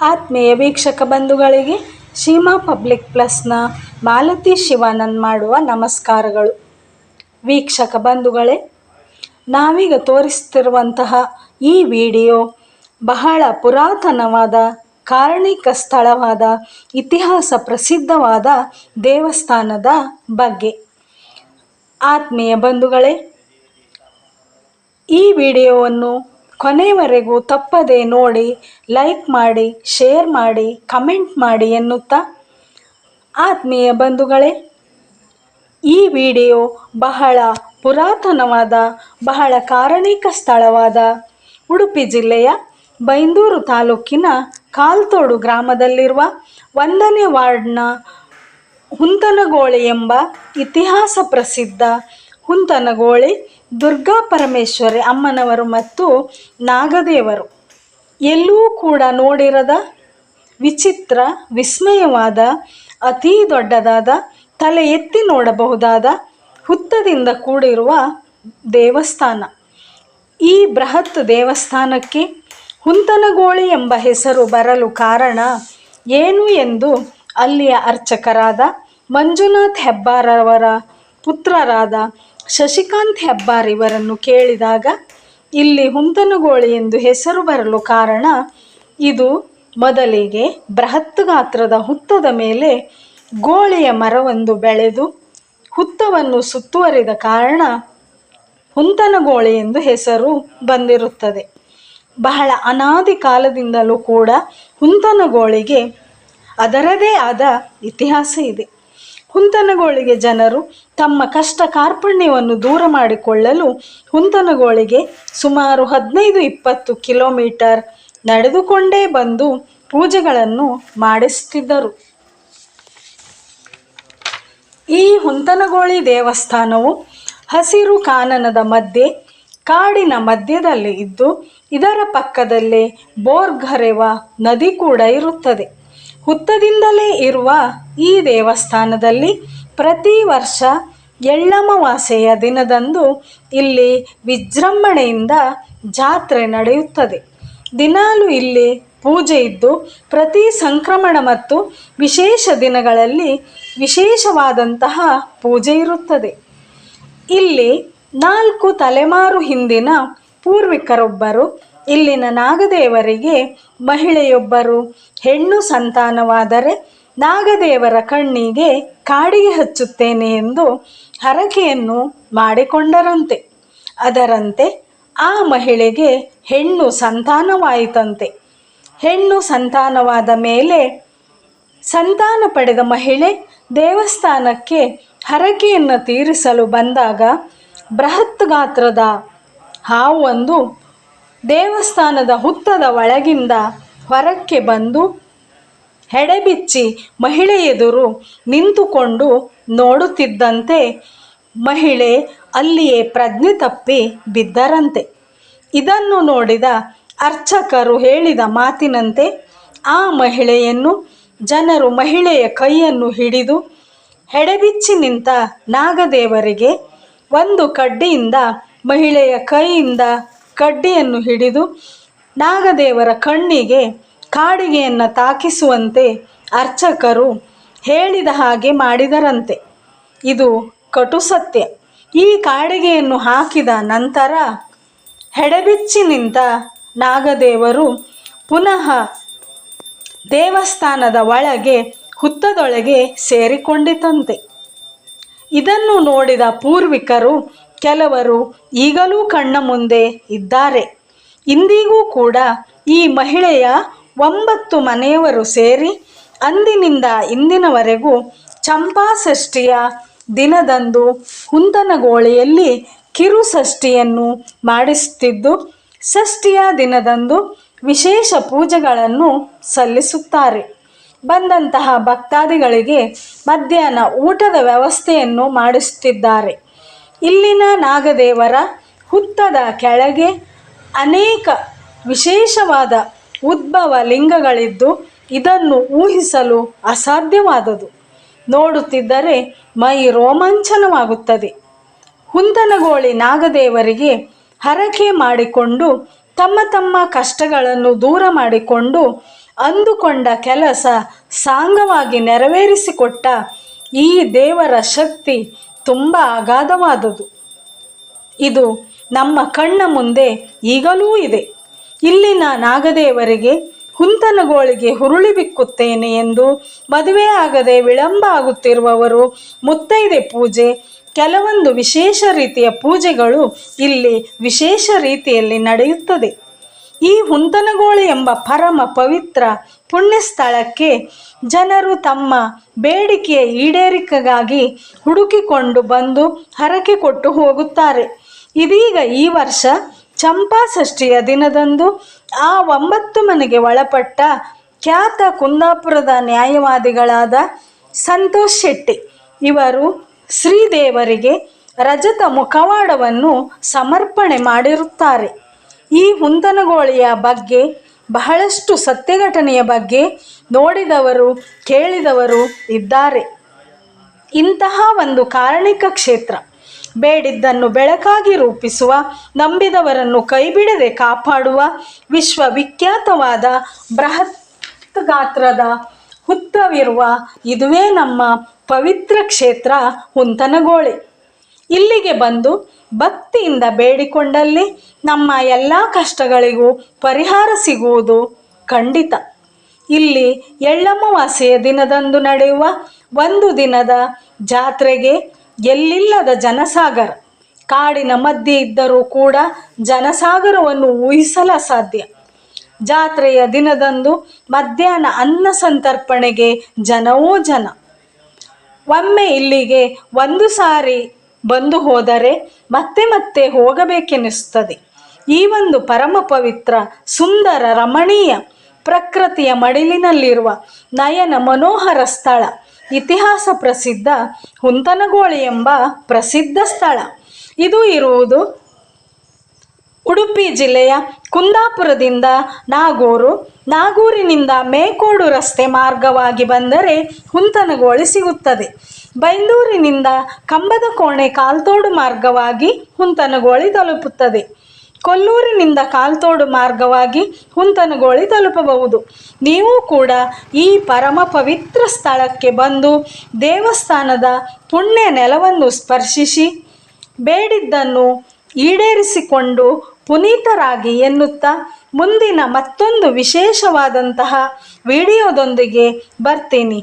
ಆತ್ಮೀಯ ವೀಕ್ಷಕ ಬಂಧುಗಳಿಗೆ ಸೀಮಾ ಪಬ್ಲಿಕ್ ಪ್ಲಸ್ನ ಮಾಲತಿ ಶಿವಾನಂದ್ ಮಾಡುವ ನಮಸ್ಕಾರಗಳು. ವೀಕ್ಷಕ ಬಂಧುಗಳೇ, ನಾವೀಗ ತೋರಿಸ್ತಿರುವಂತಹ ಈ ವಿಡಿಯೋ ಬಹಳ ಪುರಾತನವಾದ, ಕಾರಣಿಕ ಸ್ಥಳವಾದ, ಇತಿಹಾಸ ಪ್ರಸಿದ್ಧವಾದ ದೇವಸ್ಥಾನದ ಬಗ್ಗೆ. ಆತ್ಮೀಯ ಬಂಧುಗಳೇ, ಈ ವಿಡಿಯೋವನ್ನು ಕೊನೆಯವರೆಗೂ ತಪ್ಪದೆ ನೋಡಿ ಲೈಕ್ ಮಾಡಿ ಶೇರ್ ಮಾಡಿ ಕಮೆಂಟ್ ಮಾಡಿ ಎನ್ನುತ್ತಾ? ಆತ್ಮೀಯ ಬಂಧುಗಳೇ, ಈ ವಿಡಿಯೋ ಬಹಳ ಪುರಾತನವಾದ, ಬಹಳ ಕಾರಣಿಕ ಸ್ಥಳವಾದ ಉಡುಪಿ ಜಿಲ್ಲೆಯ ಬೈಂದೂರು ತಾಲೂಕಿನ ಕಾಲ್ತೋಡು ಗ್ರಾಮದಲ್ಲಿರುವ ಒಂದನೇ ವಾರ್ಡ್ನ ಹುಂತನಗೋಳಿ ಎಂಬ ಇತಿಹಾಸ ಪ್ರಸಿದ್ಧ ಹುಂತನಗೋಳಿ ದುರ್ಗಾ ಪರಮೇಶ್ವರಿ ಅಮ್ಮನವರು ಮತ್ತು ನಾಗದೇವರು. ಎಲ್ಲೂ ಕೂಡ ನೋಡಿರದ ವಿಚಿತ್ರ, ವಿಸ್ಮಯವಾದ, ಅತೀ ದೊಡ್ಡದಾದ, ತಲೆ ಎತ್ತಿ ನೋಡಬಹುದಾದ, ಹುತ್ತದಿಂದ ಕೂಡಿರುವ ದೇವಸ್ಥಾನ. ಈ ಬೃಹತ್ ದೇವಸ್ಥಾನಕ್ಕೆ ಹುಂತನಗೋಳಿ ಎಂಬ ಹೆಸರು ಬರಲು ಕಾರಣ ಏನು ಎಂದು ಅಲ್ಲಿಯ ಅರ್ಚಕರಾದ ಮಂಜುನಾಥ್ ಹೆಬ್ಬಾರವರ ಪುತ್ರರಾದ ಶಶಿಕಾಂತ್ ಹೆಬ್ಬಾರ್ ಇವರನ್ನು ಕೇಳಿದಾಗ, ಇಲ್ಲಿ ಹುಂತನಗೋಳಿ ಎಂದು ಹೆಸರು ಬರಲು ಕಾರಣ ಇದು ಮೊದಲಿಗೆ ಬೃಹತ್ ಗಾತ್ರದ ಹುತ್ತದ ಮೇಲೆ ಗೋಳಿಯ ಮರವೊಂದು ಬೆಳೆದು ಹುತ್ತವನ್ನು ಸುತ್ತುವರಿದ ಕಾರಣ ಹುಂತನಗೋಳಿ ಎಂದು ಹೆಸರು ಬಂದಿರುತ್ತದೆ. ಬಹಳ ಅನಾದಿ ಕಾಲದಿಂದಲೂ ಕೂಡ ಹುಂತನಗೋಳಿಗೆ ಅದರದೇ ಆದ ಇತಿಹಾಸ ಇದೆ. ಹುಂತನಗೋಳಿಗೆ ಜನರು ತಮ್ಮ ಕಷ್ಟ ಕಾರ್ಪಣ್ಯವನ್ನು ದೂರ ಮಾಡಿಕೊಳ್ಳಲು ಹುಂತನಗೋಳಿಗೆ ಸುಮಾರು ಹದಿನೈದು ಇಪ್ಪತ್ತು ಕಿಲೋಮೀಟರ್ ನಡೆದುಕೊಂಡೇ ಬಂದು ಪೂಜೆಗಳನ್ನು ಮಾಡಿಸುತ್ತಿದ್ದರು ಈ ಹುಂತನಗೋಳಿ ದೇವಸ್ಥಾನವು ಹಸಿರು ಕಾನನದ ಮಧ್ಯೆ, ಕಾಡಿನ ಮಧ್ಯದಲ್ಲಿ ಇದ್ದು, ಇದರ ಪಕ್ಕದಲ್ಲೇ ಬೋರ್ಘರೆವ ನದಿ ಕೂಡ ಇರುತ್ತದೆ. ಹುತ್ತದಿಂದಲೇ ಇರುವ ಈ ದೇವಸ್ಥಾನದಲ್ಲಿ ಪ್ರತಿ ವರ್ಷ ಎಳ್ಳಮವಾಸೆಯ ದಿನದಂದು ಇಲ್ಲಿ ವಿಜೃಂಭಣೆಯಿಂದ ಜಾತ್ರೆ ನಡೆಯುತ್ತದೆ. ದಿನಾಲು ಇಲ್ಲಿ ಪೂಜೆ ಇದ್ದು, ಪ್ರತಿ ಸಂಕ್ರಮಣ ಮತ್ತು ವಿಶೇಷ ದಿನಗಳಲ್ಲಿ ವಿಶೇಷವಾದಂತಹ ಪೂಜೆ ಇರುತ್ತದೆ. ಇಲ್ಲಿ ನಾಲ್ಕು ತಲೆಮಾರು ಹಿಂದಿನ ಪೂರ್ವಿಕರೊಬ್ಬರು ಇಲ್ಲಿನ ನಾಗದೇವರಿಗೆ ಮಹಿಳೆಯೊಬ್ಬರು ಹೆಣ್ಣು ಸಂತಾನವಾದರೆ ನಾಗದೇವರ ಕಣ್ಣಿಗೆ ಕಾಡಿಗೆ ಹಚ್ಚುತ್ತೇನೆ ಎಂದು ಹರಕೆಯನ್ನು ಮಾಡಿಕೊಂಡರಂತೆ. ಅದರಂತೆ ಆ ಮಹಿಳೆಗೆ ಹೆಣ್ಣು ಸಂತಾನವಾಯಿತಂತೆ. ಹೆಣ್ಣು ಸಂತಾನವಾದ ಮೇಲೆ ಸಂತಾನ ಪಡೆದ ಮಹಿಳೆ ದೇವಸ್ಥಾನಕ್ಕೆ ಹರಕೆಯನ್ನು ತೀರಿಸಲು ಬಂದಾಗ ಬೃಹತ್ ಗಾತ್ರದ ಹಾವೊಂದು ದೇವಸ್ಥಾನದ ಹುತ್ತದ ಒಳಗಿಂದ ಹೊರಕ್ಕೆ ಬಂದು ಹೆಡೆಬಿಚ್ಚಿ ಮಹಿಳೆ ಎದುರು ನಿಂತುಕೊಂಡು ನೋಡುತ್ತಿದ್ದಂತೆ ಮಹಿಳೆ ಅಲ್ಲಿಯೇ ಪ್ರಜ್ಞೆ ತಪ್ಪಿ ಬಿದ್ದರಂತೆ. ಇದನ್ನು ನೋಡಿದ ಅರ್ಚಕರು ಹೇಳಿದ ಮಾತಿನಂತೆ ಆ ಮಹಿಳೆಯನ್ನು ಜನರು ಮಹಿಳೆಯ ಕೈಯನ್ನು ಹಿಡಿದು ಹೆಡೆಬಿಚ್ಚಿ ನಿಂತ ನಾಗದೇವರಿಗೆ ಒಂದು ಕಡ್ಡಿಯಿಂದ ಮಹಿಳೆಯ ಕೈಯಿಂದ ಕಡ್ಡಿಯನ್ನು ಹಿಡಿದು ನಾಗದೇವರ ಕಣ್ಣಿಗೆ ಕಾಡಿಗೆಯನ್ನು ತಾಕಿಸುವಂತೆ ಅರ್ಚಕರು ಹೇಳಿದ ಹಾಗೆ ಮಾಡಿದರಂತೆ. ಇದು ಕಟು ಸತ್ಯ. ಈ ಕಾಡಿಗೆಯನ್ನು ಹಾಕಿದ ನಂತರ ಹೆಡೆಬಿಚ್ಚಿ ನಿಂತ ನಾಗದೇವರು ಪುನಃ ದೇವಸ್ಥಾನದ ಒಳಗೆ, ಹುತ್ತದೊಳಗೆ ಸೇರಿಕೊಂಡಿತಂತೆ. ಇದನ್ನು ನೋಡಿದ ಪೂರ್ವಿಕರು ಕೆಲವರು ಈಗಲೂ ಕಣ್ಣ ಮುಂದೆ ಇದ್ದಾರೆ. ಇಂದಿಗೂ ಕೂಡ ಈ ಮಹಿಳೆಯ ಒಂಬತ್ತು ಮನೆಯವರು ಸೇರಿ ಅಂದಿನಿಂದ ಇಂದಿನವರೆಗೂ ಚಂಪಾಷಷ್ಠಿಯ ದಿನದಂದು ಹುಂತನಗೋಳಿಯಲ್ಲಿ ಕಿರು ಷಷ್ಠಿಯನ್ನು ಮಾಡಿಸುತ್ತಿದ್ದು, ಷಷ್ಠಿಯ ದಿನದಂದು ವಿಶೇಷ ಪೂಜೆಗಳನ್ನು ಸಲ್ಲಿಸುತ್ತಾರೆ. ಬಂದಂತಹ ಭಕ್ತಾದಿಗಳಿಗೆ ಮಧ್ಯಾಹ್ನ ಊಟದ ವ್ಯವಸ್ಥೆಯನ್ನು ಮಾಡಿಸುತ್ತಿದ್ದಾರೆ. ಇಲ್ಲಿನ ನಾಗದೇವರ ಹುತ್ತದ ಕೆಳಗೆ ಅನೇಕ ವಿಶೇಷವಾದ ಉದ್ಭವ ಲಿಂಗಗಳಿದ್ದು ಇದನ್ನು ಊಹಿಸಲು ಅಸಾಧ್ಯವಾದದು. ನೋಡುತ್ತಿದ್ದರೆ ಮೈ ರೋಮಾಂಚನವಾಗುತ್ತದೆ. ಹುಂದನಗೋಳಿ ನಾಗದೇವರಿಗೆ ಹರಕೆ ಮಾಡಿಕೊಂಡು ತಮ್ಮ ತಮ್ಮ ಕಷ್ಟಗಳನ್ನು ದೂರ ಮಾಡಿಕೊಂಡು ಅಂದುಕೊಂಡ ಕೆಲಸ ಸಾಂಗವಾಗಿ ನೆರವೇರಿಸಿಕೊಟ್ಟ ಈ ದೇವರ ಶಕ್ತಿ ತುಂಬ ಅಗಾಧವಾದದ್ದು. ಇದು ನಮ್ಮ ಕಣ್ಣ ಮುಂದೆ ಈಗಲೂ ಇದೆ. ಇಲ್ಲಿನ ನಾಗದೇವರಿಗೆ ಹುಂತನಗೋಳಿಗೆ ಹುರುಳಿ ಬಿಕ್ಕುತ್ತೇನೆ ಎಂದು ಮದುವೆ ಆಗದೆ ವಿಳಂಬ ಆಗುತ್ತಿರುವವರು ಮುತ್ತೈದೆ ಪೂಜೆ, ಕೆಲವೊಂದು ವಿಶೇಷ ರೀತಿಯ ಪೂಜೆಗಳು ಇಲ್ಲಿ ವಿಶೇಷ ರೀತಿಯಲ್ಲಿ ನಡೆಯುತ್ತದೆ. ಈ ಹುಂತನಗೋಳಿ ಎಂಬ ಪರಮ ಪವಿತ್ರ ಪುಣ್ಯ ಸ್ಥಳಕ್ಕೆ ಜನರು ತಮ್ಮ ಬೇಡಿಕೆಯ ಈಡೇರಿಕೆಗಾಗಿ ಹುಡುಕಿಕೊಂಡು ಬಂದು ಹರಕೆ ಕೊಟ್ಟು ಹೋಗುತ್ತಾರೆ. ಇದೀಗ ಈ ವರ್ಷ ಚಂಪಾ ಷಷ್ಠಿಯ ದಿನದಂದು ಆ ಒಂಬತ್ತು ಮನೆಗೆ ಒಳಪಟ್ಟ ಖ್ಯಾತ ಕುಂದಾಪುರದ ನ್ಯಾಯವಾದಿಗಳಾದ ಸಂತೋಷ್ ಶೆಟ್ಟಿ ಇವರು ಶ್ರೀದೇವರಿಗೆ ರಜತ ಮುಖವಾಡವನ್ನು ಸಮರ್ಪಣೆ ಮಾಡಿರುತ್ತಾರೆ. ಈ ಹುಂದನಗೋಳಿಯ ಬಗ್ಗೆ, ಬಹಳಷ್ಟು ಸತ್ಯಘಟನೆಯ ಬಗ್ಗೆ ನೋಡಿದವರು, ಕೇಳಿದವರು ಇದ್ದಾರೆ. ಇಂತಹ ಒಂದು ಕಾರಣಿಕ ಕ್ಷೇತ್ರ, ಬೇಡಿದ್ದನ್ನು ಬೆಳಕಾಗಿ ರೂಪಿಸುವ, ನಂಬಿದವರನ್ನು ಕೈಬಿಡದೆ ಕಾಪಾಡುವ ವಿಶ್ವವಿಖ್ಯಾತವಾದ ಬೃಹತ್ ಗಾತ್ರದ ಹುತ್ತವಿರುವ ಇದುವೇ ನಮ್ಮ ಪವಿತ್ರ ಕ್ಷೇತ್ರ ಹುಂತನಗೋಳಿ ಇಲ್ಲಿಗೆ ಬಂದು ಭಕ್ತಿಯಿಂದ ಬೇಡಿಕೊಂಡಲ್ಲಿ ನಮ್ಮ ಎಲ್ಲ ಕಷ್ಟಗಳಿಗೂ ಪರಿಹಾರ ಸಿಗುವುದು ಖಂಡಿತ. ಇಲ್ಲಿ ಎಳ್ಳಮವಾಸೆಯ ದಿನದಂದು ನಡೆಯುವ ಒಂದು ದಿನದ ಜಾತ್ರೆಗೆ ಎಲ್ಲಿಲ್ಲದ ಜನಸಾಗರ. ಕಾಡಿನ ಮಧ್ಯೆ ಇದ್ದರೂ ಕೂಡ ಜನಸಾಗರವನ್ನು ಊಹಿಸಲ ಸಾಧ್ಯ ಜಾತ್ರೆಯ ದಿನದಂದು ಮಧ್ಯಾಹ್ನ ಅನ್ನ ಸಂತರ್ಪಣೆಗೆ ಜನವೋ ಜನ. ಒಮ್ಮೆ ಇಲ್ಲಿಗೆ ಒಂದು ಸಾರಿ ಬಂದು ಹೋದರೆ ಮತ್ತೆ ಮತ್ತೆ ಹೋಗಬೇಕೆನಿಸುತ್ತದೆ ಈ ಒಂದು ಪರಮ ಪವಿತ್ರ, ಸುಂದರ, ರಮಣೀಯ ಪ್ರಕೃತಿಯ ಮಡಿಲಿನಲ್ಲಿರುವ ನಯನ ಮನೋಹರ ಸ್ಥಳ, ಇತಿಹಾಸ ಪ್ರಸಿದ್ಧ ಹುಂತನಗೋಳಿ ಎಂಬ ಪ್ರಸಿದ್ಧ ಸ್ಥಳ. ಇದು ಇರುವುದು ಉಡುಪಿ ಜಿಲ್ಲೆಯ ಕುಂದಾಪುರದಿಂದ ನಾಗೂರು, ನಾಗೂರಿನಿಂದ ಮೇಕೋಡು ರಸ್ತೆ ಮಾರ್ಗವಾಗಿ ಬಂದರೆ ಹುಂತನಗೋಳಿ ಸಿಗುತ್ತದೆ. ಬೈಂದೂರಿನಿಂದ ಕಂಬದ ಕೋಣೆ ಕಾಲ್ತೋಡು ಮಾರ್ಗವಾಗಿ ಹುಂತನಗೋಳಿ ತಲುಪುತ್ತದೆ. ಕೊಲ್ಲೂರಿನಿಂದ ಕಾಲ್ತೋಡು ಮಾರ್ಗವಾಗಿ ಹುಂತನಗೋಳಿ ತಲುಪಬಹುದು. ನೀವು ಕೂಡ ಈ ಪರಮ ಪವಿತ್ರ ಸ್ಥಳಕ್ಕೆ ಬಂದು ದೇವಸ್ಥಾನದ ಪುಣ್ಯ ನೆಲವನ್ನು ಸ್ಪರ್ಶಿಸಿ, ಬೇಡಿದ್ದನ್ನು ಈಡೇರಿಸಿಕೊಂಡು ಪುನೀತರಾಗಿ ಎನ್ನುತ್ತಾ ಮುಂದಿನ ಮತ್ತೊಂದು ವಿಶೇಷವಾದಂತಹ ವಿಡಿಯೋದೊಂದಿಗೆ ಬರ್ತೀನಿ.